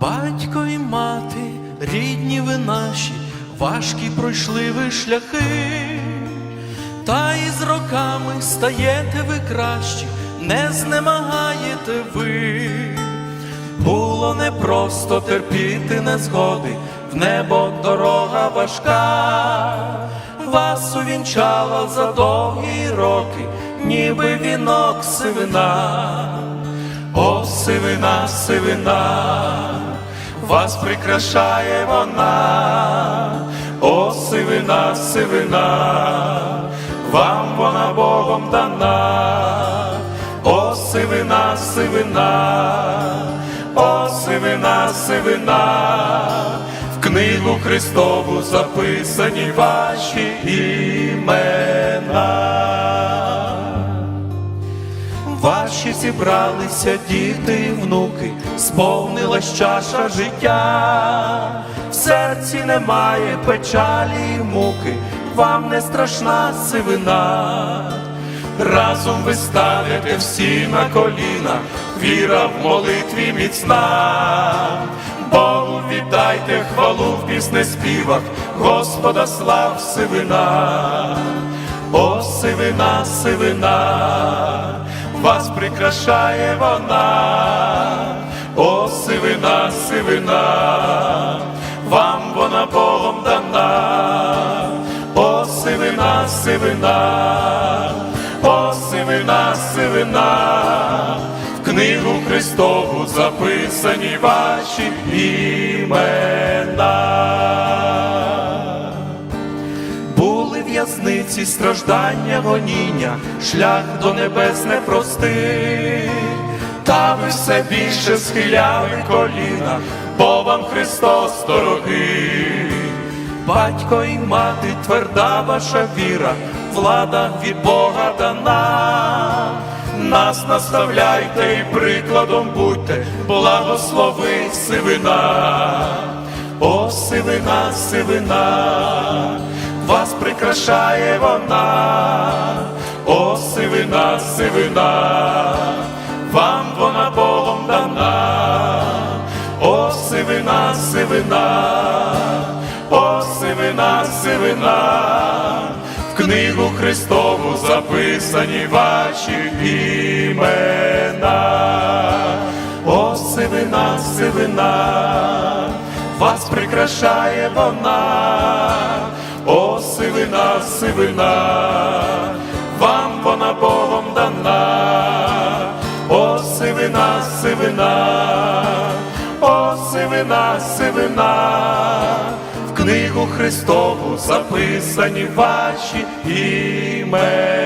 Батько і мати, рідні ви наші, важкі пройшли ви шляхи, та із роками стаєте ви кращі, не знемагаєте ви. Було непросто терпіти незгоди, в небо дорога важка, вас увінчала за довгі роки, ніби вінок сивина. О, сивина, сивина, вас прикрашає вона, о, сивина, сивина, вам вона Богом дана, о, сивина, сивина, о, сивина, сивина, в книгу Христову записані ваші Ваші зібралися діти і внуки, сповнилась чаша життя, в серці немає печалі й муки, вам не страшна сивина. Разом ви ставите всі на коліна, віра в молитві міцна. Богу віддайте хвалу в піснеспівах, Господа слав сивина. О, сивина, сивина, вас прикрашає вона, о, сивина, сивина, вам вона Богом дана, о, сивина, сивина, о, сивина, сивина, в книгу Христову записані ваші імена. В'язниці, страждання, гоніння, шлях до небес непростий, та ви все більше схиляли коліна, бо вам Христос дорогий. Батько і мати, тверда ваша віра, влада від Бога дана. Нас наставляйте і прикладом будьте, благослови сивина. О, сивина, сивина, вас прикрашає вона, о, сивина, сивина, вам вона Богом дана, о, сивина, сивина, о, сивина, сивина, в книгу Христову записані ваші імена. О, сивина, сивина, вас прикрашає вона, сивина, вам вона Богом дана, о, сивина, сивина, о, сивина, сивина, в книгу Христову записані ваші імена.